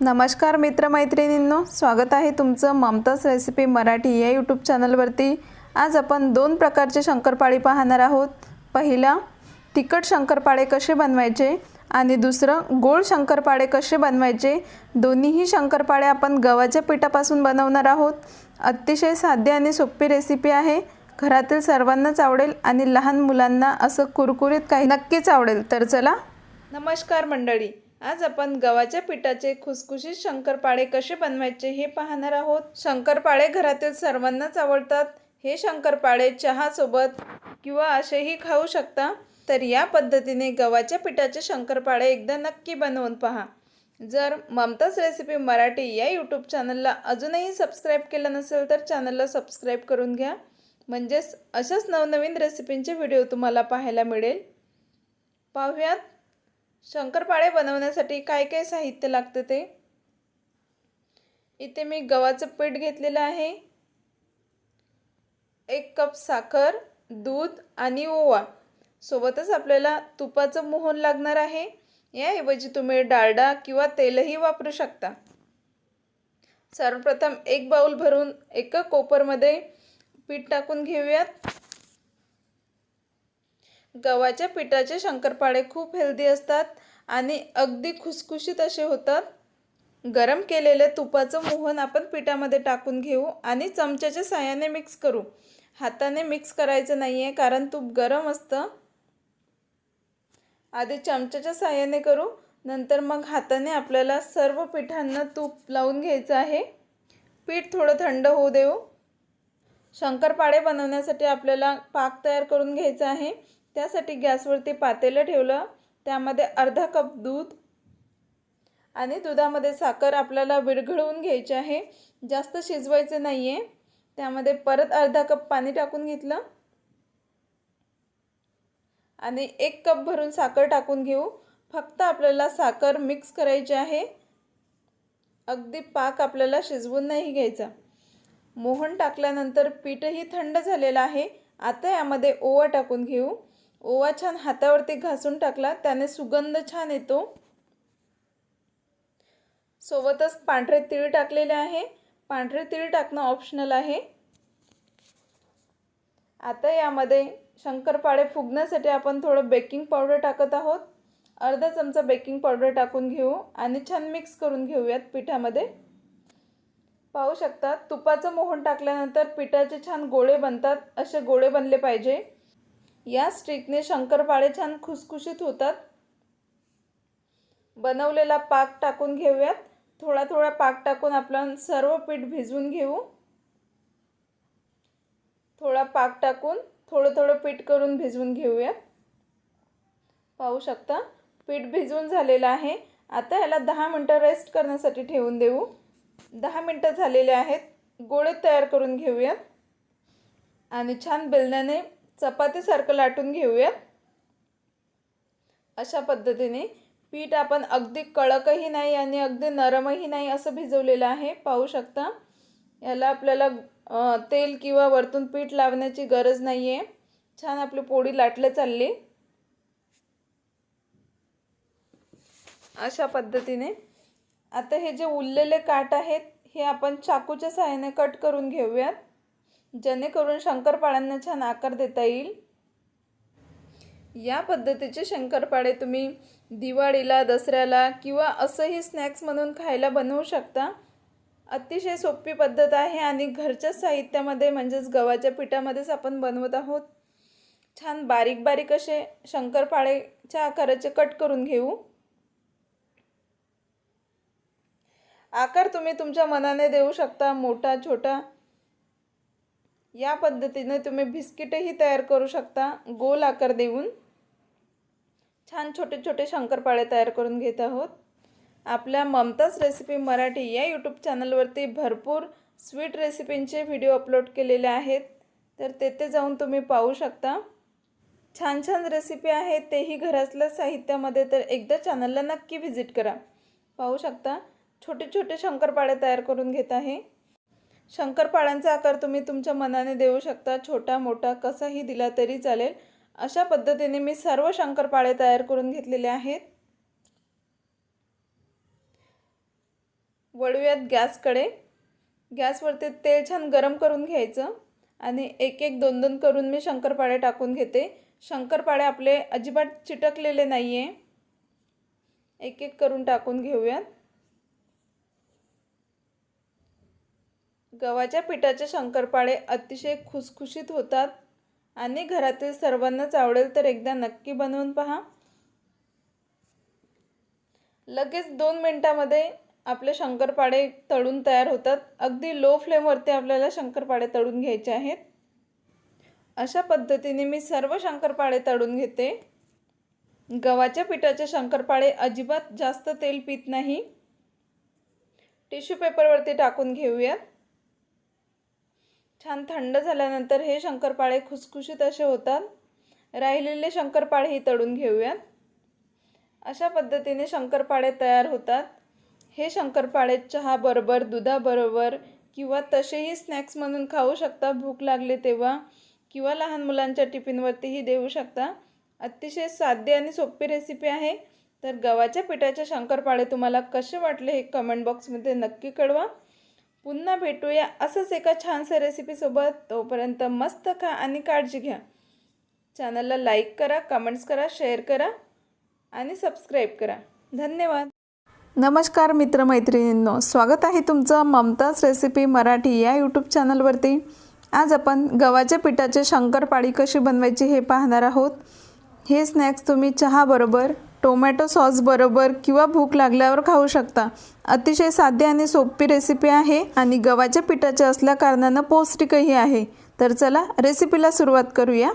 नमस्कार मित्रमैत्रिणींनो स्वागत आहे तुमचं ममताज रेसिपी मराठी या यूट्यूब चॅनलवरती. आज आपण दोन प्रकारचे शंकरपाळी पाहणार आहोत. पहिला तिखट शंकरपाळे कसे बनवायचे आणि दुसरं गोड शंकरपाळे कसे बनवायचे? दोन्हीही शंकरपाळे आपण गव्हाच्या पिठापासून बनवणार आहोत. अतिशय साधी आणि सोपी रेसिपी आहे. घरातील सर्वांनाच आवडेल आणि लहान मुलांना असं कुरकुरीत काही नक्कीच आवडेल. तर चला. नमस्कार मंडळी. आज आपण गव्हाच्या पिठाचे खुसखुशीत शंकरपाळे कसे बनवायचे हे पाहणार आहोत. शंकरपाळे घरातील सर्वांनाच आवडतात. हे शंकरपाळे चहासोबत किंवा असेही खाऊ शकता. तर या पद्धतीने गव्हाच्या पिठाचे शंकरपाळे एकदा नक्की बनवून पहा. जर ममताज रेसिपी मराठी या यूट्यूब चॅनलला अजूनही सबस्क्राईब केलं नसेल तर चॅनलला सबस्क्राईब करून घ्या. म्हणजेच अशाच नवनवीन रेसिपींचे व्हिडिओ तुम्हाला पाहायला मिळेल. पाहूयात शंकरपाळे बनवण्यासाठी काय काय साहित्य लागतं ते? इथे मी गव्हाचं पीठ घेतलेलं आहे. एक कप साखर दूध आणि ओवा. सोबतच आपल्याला तुपाचं मोहन लागणार आहे. याऐवजी तुम्ही डालडा किंवा तेलही वापरू शकता. सर्वप्रथम एक बाऊल भरून एका कोपरमध्ये पीठ टाकून घेऊयात. गव्हाच्या पिठाचे शंकरपाळे खूप हेल्दी असतात आणि अगदी खुसखुशीत असे होतात. गरम केलेले तुपाचं मोहन आपण पिठामध्ये टाकून घेऊ आणि चमच्याच्या साह्याने मिक्स करू. हाताने मिक्स करायचं नाही आहे कारण तूप गरम असतं. आधी चमच्याच्या साह्याने करू नंतर मग हाताने आपल्याला सर्व पिठांना तूप लावून घ्यायचं आहे. पीठ थोडं थंड होऊ देऊ. शंकरपाळे बनवण्यासाठी आपल्याला पाक तयार करून घ्यायचा आहे. त्यासाठी गॅसवरती पातेलं ठेवलं. त्यामध्ये अर्धा कप दूध आणि दुधामध्ये साखर आपल्याला विरघळवून घ्यायची आहे. जास्त शिजवायचं नाही आहे त्यामध्ये परत अर्धा कप पाणी टाकून घेतलं. आणि एक कप भरून साखर टाकून घेऊ. फक्त आपल्याला साखर मिक्स करायची आहे. अगदी पाक आपल्याला शिजवून नाही घ्यायचा. मोहन टाकल्यानंतर पीठही थंड झालेलं आहे. आता यामध्ये ओवा टाकून घेऊ. ओवा छान हातावरती घासून टाकला त्याने सुगंध छान येतो. सोबतच पांढरे तीळ टाकलेले आहे. पांढरे तीळ टाकणं ऑप्शनल आहे. आता यामध्ये शंकरपाळे फुगण्यासाठी आपण थोडं बेकिंग पावडर टाकत आहोत. अर्धा चमचा बेकिंग पावडर टाकून घेऊ आणि छान मिक्स करून घेऊयात पिठामध्ये. पाहू शकता तुपाचं मोहन टाकल्यानंतर पिठाचे छान गोळे बनतात असे गोळे बनले पाहिजे. या स्टिकने शंकरपाळे छान खुसखुशीत होतात. बनवलेला पाक टाकून घेऊयात. थोडा थोडा पाक टाकून आपण सर्व पीठ भिजवून घेऊ. थोडा पाक टाकून थोडं थोडं पीठ करून भिजवून घेऊयात. पाहू शकता पीठ भिजवून झालेलं आहे. आता याला दहा मिनटं रेस्ट करण्यासाठी ठेवून देऊ. दहा मिनटं झालेले आहेत. गोळे तयार करून घेऊयात. आणि छान बेलण्याने चपातीसारखं लाटून घेऊयात अशा पद्धतीने पीठ आपण अगदी कडकही नाही आणि अगदी नरमही नाही असं भिजवलेलं आहे. पाहू शकता याला आपल्याला तेल किंवा वरतून पीठ लावण्याची गरज नाही आहे छान आपली पोळी लाटलं चालली. अशा पद्धतीने आता हे जे उरलेले काठ आहेत हे आपण चाकूच्या सहाय्याने कट करून घेऊयात. जेणेकरून शंकरपाळ्यांना छान आकार देता येईल. या पद्धतीचे शंकरपाळे तुम्ही दिवाळीला दसऱ्याला किंवा असंही स्नॅक्स म्हणून खायला बनवू शकता. अतिशय सोपी पद्धत आहे आणि घरच्याच साहित्यामध्ये म्हणजेच गव्हाच्या पिठामध्येच आपण बनवत आहोत. छान बारीक बारीक असे शंकरपाळेच्या आकाराचे कट करून घेऊ. आकार तुम्ही तुमच्या मनाने देऊ शकता मोठा छोटा. या पद्धतीने तुम्ही बिस्किटही तयार करू शकता गोल आकार देऊन. छान छोटे छोटे शंकरपाळे तयार करून घेत आहोत. आपल्या ममताज रेसिपी मराठी या यूट्यूब चॅनलवरती भरपूर स्वीट रेसिपींचे व्हिडिओ अपलोड केलेले आहेत. तर तेथे जाऊन तुम्ही पाहू शकता. छान छान रेसिपी आहेत तेही घरातल्या साहित्यामध्ये तर एकदा चॅनलला नक्की व्हिजिट करा. पाहू शकता छोटे छोटे शंकरपाळे तयार करून घेत आहे. शंकरपाळ्यांचा आकार तुम्ही तुमच्या मनाने देऊ शकता. छोटा मोठा कसाही दिला तरी चालेल. अशा पद्धतीने मी सर्व शंकरपाळे तयार करून घेतलेले आहेत. वळूयात गॅसकडे. गॅसवरती तेल छान गरम करून घ्यायचं आणि एक एक दोन दोन करून मी शंकरपाळे टाकून घेते. शंकरपाळे आपले अजिबात चिटकलेले नाही आहे एक एक करून टाकून घेऊयात. गव्हाच्या पिठाचे शंकरपाळे अतिशय खुसखुशीत होतात आणि घरातील सर्वांनाच आवडेल तर एकदा नक्की बनवून पहा. लगेच दोन मिनटामध्ये आपले शंकरपाळे तळून तयार होतात. अगदी लो फ्लेमवरती आपल्याला शंकरपाळे तळून घ्यायचे आहेत. अशा पद्धतीने मी सर्व शंकरपाळे तळून घेते. गव्हाच्या पिठाचे शंकरपाळे अजिबात जास्त तेल पित नाही. टिश्यू पेपरवरती टाकून घेऊयात. छान थंड झाल्यानंतर हे शंकरपाळे खुसखुशीत असे होतात. राहिलेले शंकरपाळेही तळून घेऊयात. अशा पद्धतीने शंकरपाळे तयार होतात. हे शंकरपाळे चहाबरोबर दुधाबरोबर किंवा तसेही स्नॅक्स म्हणून खाऊ शकता. भूक लागली तेव्हा किंवा लहान मुलांच्या टिफिनवरतीही देऊ शकता. अतिशय साधी आणि सोपी रेसिपी आहे. तर गव्हाच्या पिठाचे शंकरपाळे तुम्हाला कसे वाटले हे कमेंट बॉक्समध्ये नक्की कळवा. पुन्हा भेटूया असंच एका छानशा रेसिपीसोबत तोपर्यंत मस्त खा आणि काळजी घ्या. चॅनलला लाईक करा कमेंट्स करा शेअर करा आणि सबस्क्राईब करा. धन्यवाद. नमस्कार मित्रमैत्रिणींनो स्वागत आहे तुमचं ममताज रेसिपी मराठी या यूट्यूब चॅनलवरती आज आपण गव्हाच्या पिठाचे शंकरपाळी कशी बनवायची हे पाहणार आहोत. हे स्नॅक्स तुम्ही चहाबरोबर टोमॅटो सॉसबरोबर किंवा भूक लागल्यावर खाऊ शकता. अतिशय साधी आणि सोपी रेसिपी आहे आणि गव्हाच्या पिठाचे असल्या कारणानं पौष्टिकही आहे. तर चला रेसिपीला सुरुवात करूया.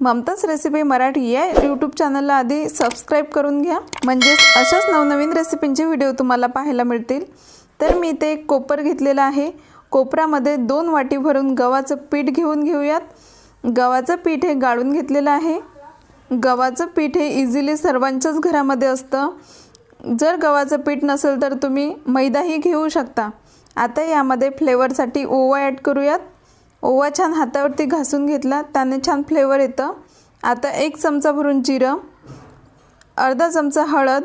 ममताच रेसिपी मराठी या यूट्यूब चॅनलला आधी सबस्क्राईब करून घ्या. म्हणजेच अशाच नवनवीन रेसिपींचे व्हिडिओ तुम्हाला पाहायला मिळतील. तर मी इथे एक कोपर घेतलेला आहे. कोपरामध्ये दोन वाटी भरून गव्हाचं पीठ घेऊन घेऊयात. गव्हाचं पीठ हे गाळून घेतलेलं आहे. गव्हाचं पीठ हे इझिली सर्वांच्याच घरामध्ये असतं. जर गव्हाचं पीठ नसेल तर तुम्ही मैदाही घेऊ शकता. आता यामध्ये फ्लेवरसाठी ओवा ॲड करूयात. ओवा छान हातावरती घासून घेतला त्याने छान फ्लेवर येतं. आता एक चमचा भरून जिरं अर्धा चमचा हळद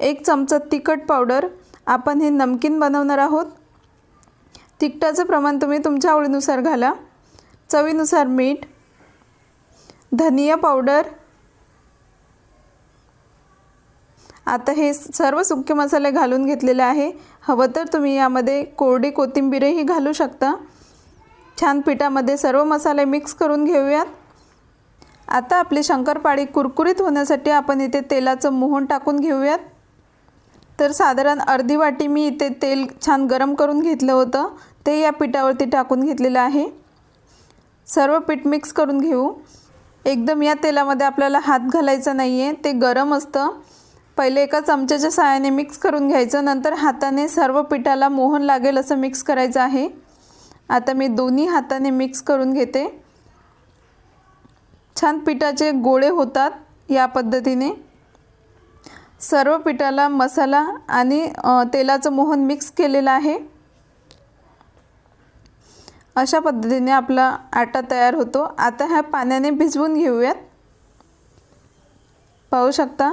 एक चमचा तिखट पावडर. आपण हे नमकीन बनवणार आहोत. तिखटाचं प्रमाण तुम्ही तुमच्या आवडीनुसार घाला. चवीनुसार मीठ धनिया पावडर. आता हे सर्व सुके मसाले घालून घेतलेले आहे. हवं तर तुम्ही यामध्ये कोरडी कोथिंबीरही घालू शकता. छान पिठामध्ये सर्व मसाले मिक्स करून घेऊयात. आता आपली शंकरपाळी कुरकुरीत होण्यासाठी आपण इथे तेलाचं मोहन टाकून घेऊयात. तर साधारण अर्धी वाटी मी इथे तेल छान गरम करून घेतलं होतं. ते या पिठावरती टाकून घेतलेलं आहे. सर्व पीठ मिक्स करून घेऊ. एकदम या तेलामध्ये आपल्याला हात घालायचा नाही आहे ते गरम असतं. पहिले एका चमच्याच्या सहाय्याने मिक्स करून घ्यायचं. नंतर हाताने सर्व पिठाला मोहन लागेल असं मिक्स करायचं आहे. आता मी दोन्ही हाताने मिक्स करून घेते. छान पिठाचे गोळे होतात या पद्धतीने. सर्व पिठाला मसाला आणि तेलाचं मोहन मिक्स केलेलं आहे. अशा पद्धतीने आपला आटा तयार होतो. आता ह्या पाण्याने भिजवून घेऊयात. पाहू शकता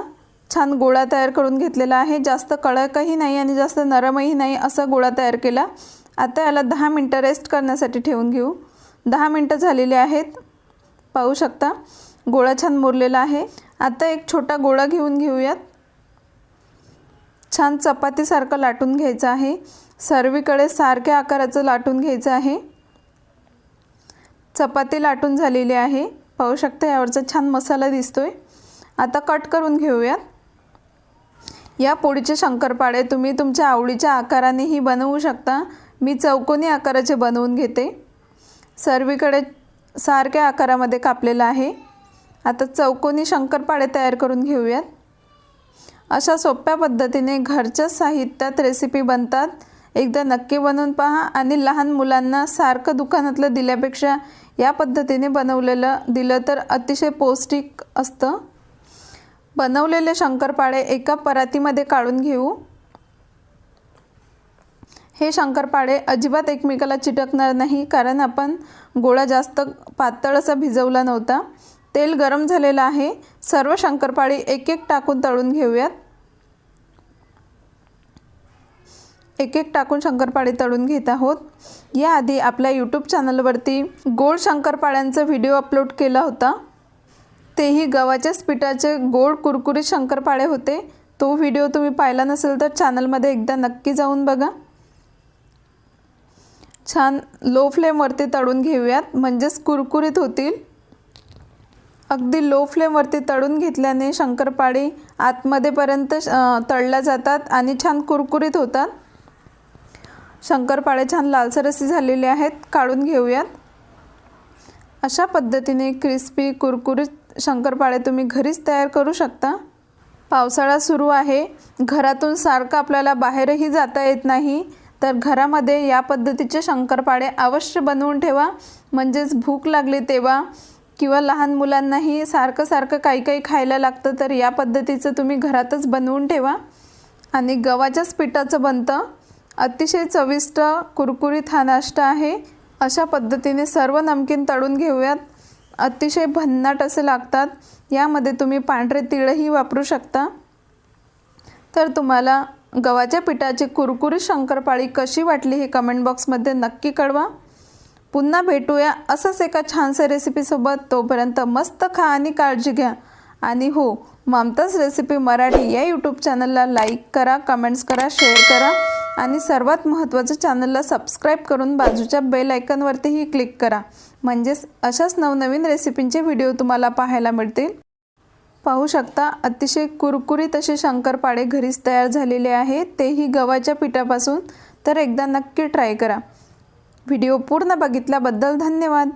छान गोळा तयार करून घेतलेला आहे. जास्त कडकही नाही आणि जास्त नरमही नाही असा गोळा तयार केला. आता याला दहा मिनटं रेस्ट करण्यासाठी ठेवून घेऊ. दहा मिनटं झालेली आहेत. पाहू शकता गोळा छान मुरलेला आहे. आता एक छोटा गोळा घेऊन घेऊयात. छान चपातीसारखं लाटून घ्यायचं आहे. सर्वीकडे सारख्या आकाराचं लाटून घ्यायचं आहे. चपाती लाटून झालेली आहे. पाहू शकता यावरचा छान मसाला दिसतो आहे आता कट करून घेऊयात. या पोळीचे शंकरपाळे तुम्ही तुमच्या आवडीच्या आकारानेही बनवू शकता. मी चौकोनी आकाराचे बनवून घेते. सर्वीकडे सारख्या आकारामध्ये कापलेलं आहे. आता चौकोनी शंकरपाळे तयार करून घेऊयात. अशा सोप्या पद्धतीने घरच्या साहित्यात रेसिपी बनतात. एकदा नक्की बनवून पहा आणि लहान मुलांना सारखं दुकानातलं दिल्यापेक्षा या पद्धतीने बनवलेलं दिलं तर अतिशय पौष्टिक असतं. बनवलेले शंकरपाळे एका परातीमध्ये काढून घेऊ. हे शंकरपाळे अजिबात एकमेकाला चिटकणार नाही कारण आपण गोळा जास्त पातळ असा भिजवला नव्हता. तेल गरम झालेलं आहे. सर्व शंकरपाळी एक एक टाकून तळून घेऊयात. एक एक टाकून शंकरपाळे तळून घेत आहोत. याआधी आपल्या यूट्यूब चॅनलवरती गोड शंकरपाळ्यांचा व्हिडिओ अपलोड केला होता. तेही गव्हाच्याच पिठाचे गोड कुरकुरीत शंकरपाळे होते. तो व्हिडिओ तुम्ही पाहिला नसेल तर चॅनलमध्ये एकदा नक्की जाऊन बघा. छान लो फ्लेमवरती तळून घेऊयात. म्हणजेच कुरकुरीत होतील. अगदी लो फ्लेमवरती तळून घेतल्याने शंकरपाळी आतमध्येपर्यंत तळल्या जातात आणि छान कुरकुरीत होतात. शंकरपाळे छान लालसर असे झालेले आहेत. काढून घेऊयात. अशा पद्धतीने क्रिस्पी कुरकुरीत शंकरपाळे तुम्ही घरीच तयार करू शकता. पावसाळा सुरू आहे. घरातून सारखं आपल्याला बाहेरही जाता येत नाही. तर घरामध्ये या पद्धतीचे शंकरपाळे अवश्य बनवून ठेवा. म्हणजेच भूक लागली तेव्हा किंवा लहान मुलांनाही सारखं सारखं काही काही खायला लागतं तर या पद्धतीचं तुम्ही घरातच बनवून ठेवा. आणि गव्हाच्याच पिठाचं बनतं. अतिशय चविष्ट कुरकुरीत हा नाश्ता आहे. अशा पद्धतीने सर्व नमकीन तळून घेऊयात. अतिशय भन्नाट असे लागतात. यामध्ये तुम्ही पांढरे तिळही वापरू शकता. तर तुम्हाला गव्हाच्या पिठाची कुरकुरीत शंकरपाळी कशी वाटली हे कमेंट बॉक्समध्ये नक्की कळवा. पुन्हा भेटूया असंच एका छानशा रेसिपीसोबत तोपर्यंत मस्त खा आणि काळजी घ्या. आणि हो ममताज रेसिपी मराठी या यूट्यूब चॅनलला लाईक करा कमेंट्स करा शेअर करा. आणि सर्वात महत्त्वाचं चॅनलला सबस्क्राईब करून बाजूच्या बेल आयकनवरतीही क्लिक करा. म्हणजेच अशाच नवनवीन रेसिपींचे व्हिडिओ तुम्हाला पाहायला मिळतील. पाहू शकता अतिशय कुरकुरीत असे शंकरपाळे घरीच तयार झालेले आहे. तेही गव्हाच्या पिठापासून. तर एकदा नक्की ट्राय करा. व्हिडिओ पूर्ण बघितल्याबद्दल धन्यवाद.